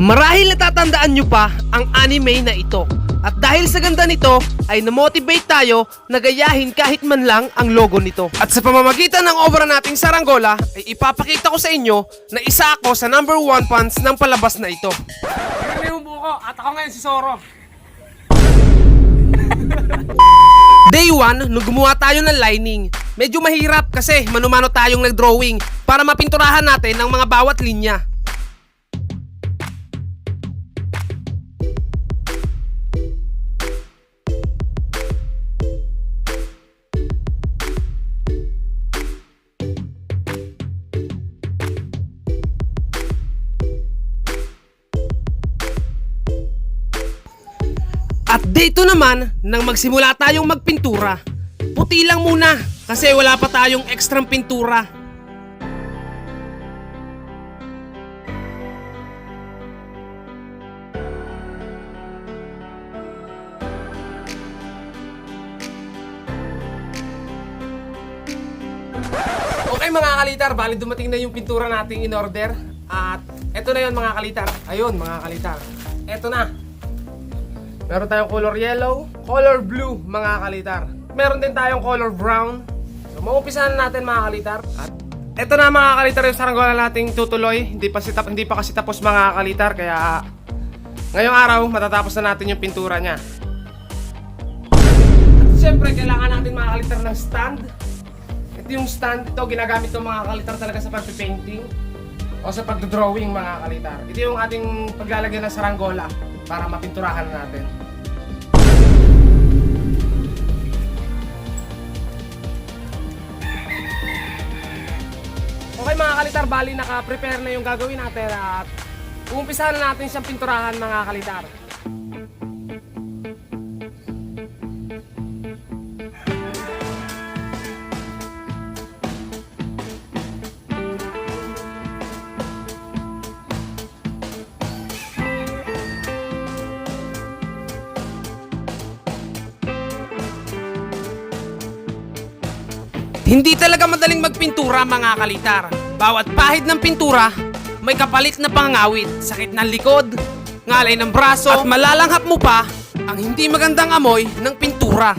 Marahil natatandaan nyo pa ang anime na ito. At dahil sa ganda nito, ay namotivate tayo na gayahin kahit man lang ang logo nito. At sa pamamagitan ng obra nating Saranggola, ay ipapakita ko sa inyo na isa ako sa number one fans ng palabas na ito. Mo buko at ako ngayon si Soro. Day 1, nung gumawa tayo ng lining, medyo mahirap kasi manumano tayong nag-drawing para mapinturahan natin ang mga bawat linya. At dito naman, nang magsimula tayong magpintura, puti lang muna kasi wala pa tayong ekstrang pintura. Okay mga kalitar, bali dumating na yung pintura nating in order. At eto na yun mga kalitar. Ayun mga kalitar. Eto na. Meron tayong color yellow, color blue, mga kalitar. Meron din tayong color brown. So, maumpisahan na natin mga kalitar. At eto na mga kalitar yung saranggola nating tutuloy. Hindi pa, si tap- hindi pa kasi tapos mga kalitar, kaya ngayong araw matatapos na natin yung pintura niya. At syempre, kailangan natin mga kalitar ng stand. Ito yung stand, ito ginagamit ng mga kalitar talaga sa pagpipainting o sa pagdodrawing mga kalitar. Ito yung ating paglalagyan ng saranggola para mapinturahan natin. Okay mga kalitar, bali naka-prepare na yung gagawin natin at umpisahan na natin siyang pinturahan mga kalitar. Hindi talaga madaling magpintura mga kalitar. Bawat pahid ng pintura, may kapalit na pangawit, sakit ng likod, ngalay ng braso, at malalanghap mo pa ang hindi magandang amoy ng pintura.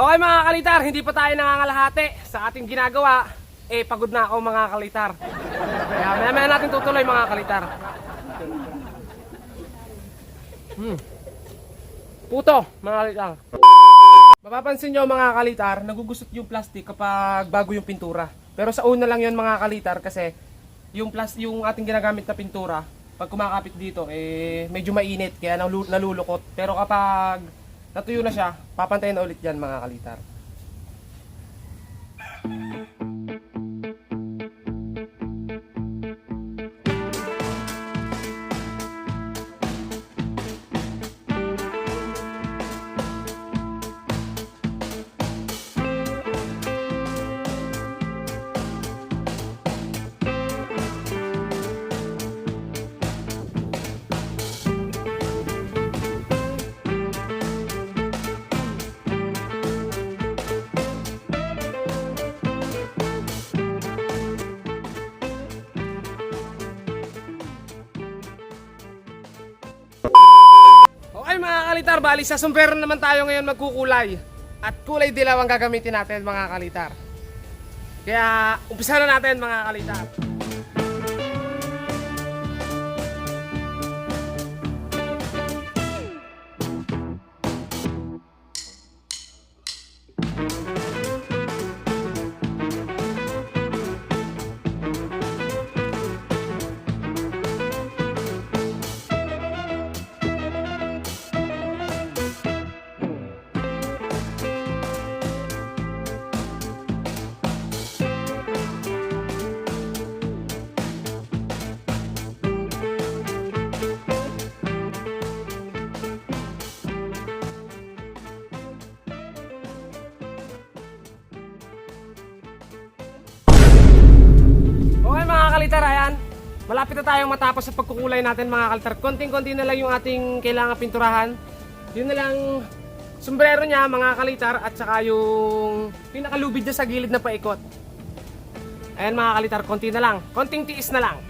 Okay mga kalitar, hindi pa tayo nangangalahati sa ating ginagawa. Eh, pagod na ako mga kalitar. Kaya maya maya natin tutuloy mga kalitar. Hmm. Puto, mga kalitar. Mapapansin nyo mga kalitar, nagugusot yung plastic kapag bago yung pintura. Pero sa una lang yun mga kalitar kasi yung plas yung ating ginagamit na pintura, pag kumakapit dito, eh medyo mainit kaya nalu- nalulukot. Pero kapag natuyo na siya, papantayin na ulit yan mga kalitar. Mga kalitar, bali sa sumpero naman tayo ngayon magkukulay. At kulay dilaw ang gagamitin natin mga kalitar. Kaya umpisa na natin mga kalitar. Kalitar, ayan. Malapit na tayong matapos sa pagkukulay natin mga kalitar. Konting-konti na lang yung ating kailangan pinturahan. Yun na lang sombrero niya mga kalitar at saka yung pinakalubid niya sa gilid na paikot. Ayan mga kalitar, konti na lang. Konting tiis na lang.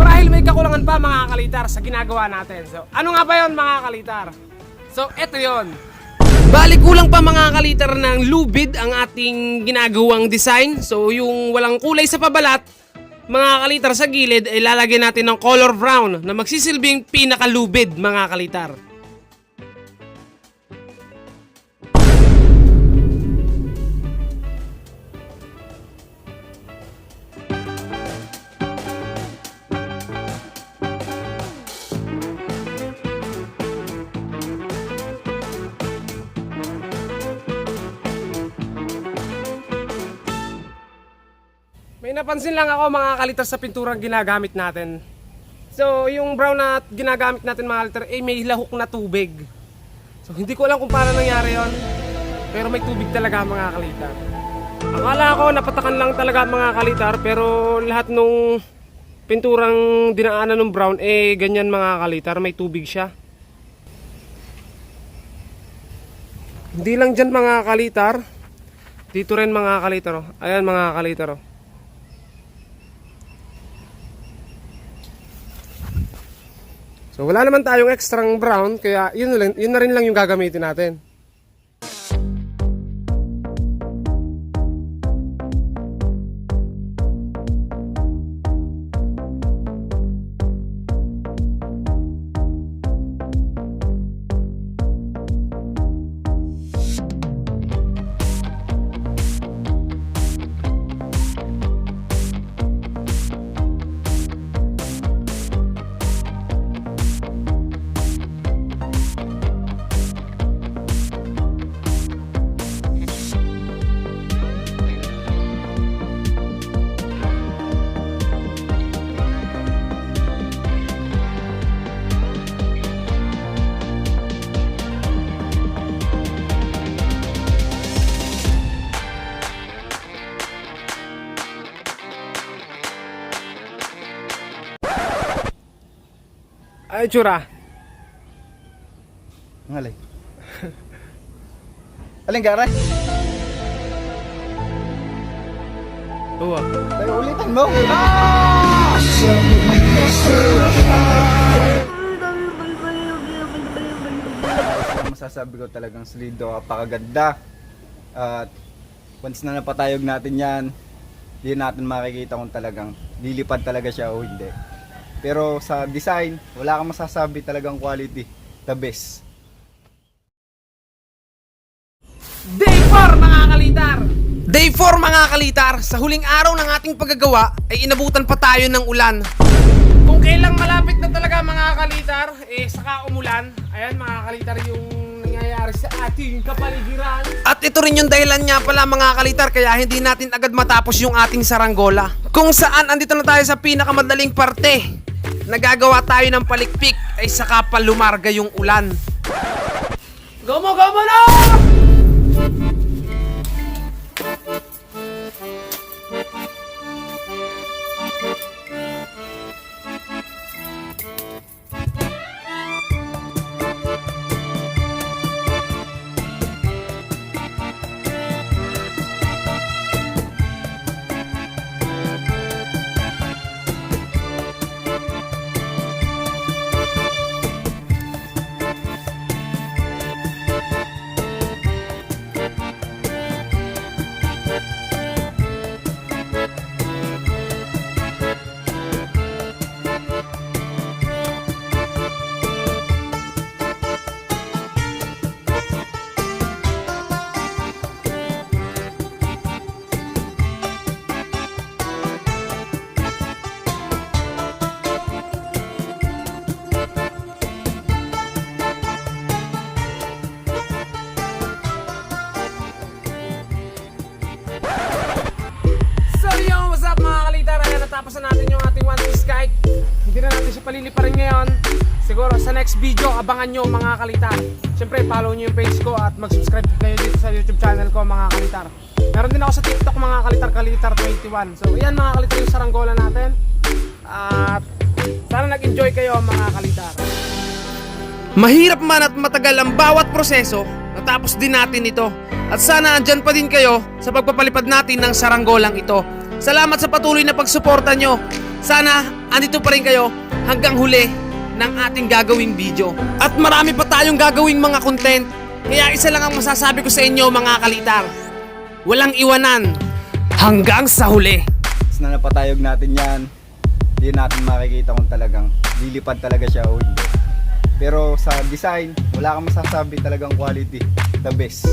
Marahil may kakulangan pa mga kalitar sa ginagawa natin. So, ano nga ba yon mga kalitar? So, eto yon. Bali kulang pa mga kalitar ng lubid ang ating ginagawang design. So, yung walang kulay sa pabalat, mga kalitar sa gilid, ay lalagyan natin ng color brown na magsisilbing pinakalubid mga kalitar. May napansin lang ako mga kalitar sa pinturang ginagamit natin. So, yung brown na ginagamit natin mga kalitar, eh may lahok na tubig. So, hindi ko alam kung paano nangyari yon. Pero may tubig talaga mga kalitar. Akala ko napatakan lang talaga mga kalitar, pero lahat nung pinturang dinaanan ng brown, eh ganyan mga kalitar, may tubig siya. Hindi lang dyan mga kalitar. Dito rin mga kalitar. oh. Ayan mga kalitar. oh. So wala naman tayong extrang brown kaya yun yun na rin lang yung gagamitin natin. Ay, tsura. Ang alay. Aling garay? Oo. Tayo ulitan mo. Ang masasabi ko talagang solido, apakaganda. At once na napatayog natin yan, hindi natin makikita kung talagang lilipad talaga siya o hindi. Pero sa design, wala kang masasabi talagang quality. The best. Day 4 mga kalitar! Day 4 mga kalitar! Sa huling araw ng ating paggagawa ay inabutan pa tayo ng ulan. Kung kailang malapit na talaga mga kalitar, eh saka umulan. Ayan mga kalitar yung nangyayari sa ating kapaligiran. At ito rin yung dahilan niya pala mga kalitar kaya hindi natin agad matapos yung ating saranggola. Kung saan andito na tayo sa pinakamadaling parte. Nagagawa tayo ng palikpik ay saka pa lumarga yung ulan. Gomo, gomo na! Na natin yung ating one piece. Hindi na natin siya paliliparin ngayon. Siguro sa next video, abangan nyo mga kalitar. Siyempre, follow nyo yung page ko at mag-subscribe kayo dito sa YouTube channel ko mga kalitar. Meron din ako sa TikTok mga kalitar, kalitar 21. So, yan mga kalitar yung saranggola natin. At sana nag-enjoy kayo mga kalitar. Mahirap man at matagal ang bawat proseso, natapos din natin ito. At sana andyan pa din kayo sa pagpapalipad natin ng saranggolang ito. Salamat sa patuloy na pagsuporta nyo. Sana andito pa rin kayo hanggang huli ng ating gagawing video. At marami pa tayong gagawing mga content. Kaya isa lang ang masasabi ko sa inyo mga kalitar. Walang iwanan hanggang sa huli. Once na napatayog natin yan, hindi natin makikita kung talagang lilipad talaga siya o hindi. Pero sa design, wala kang masasabi talagang quality, the best.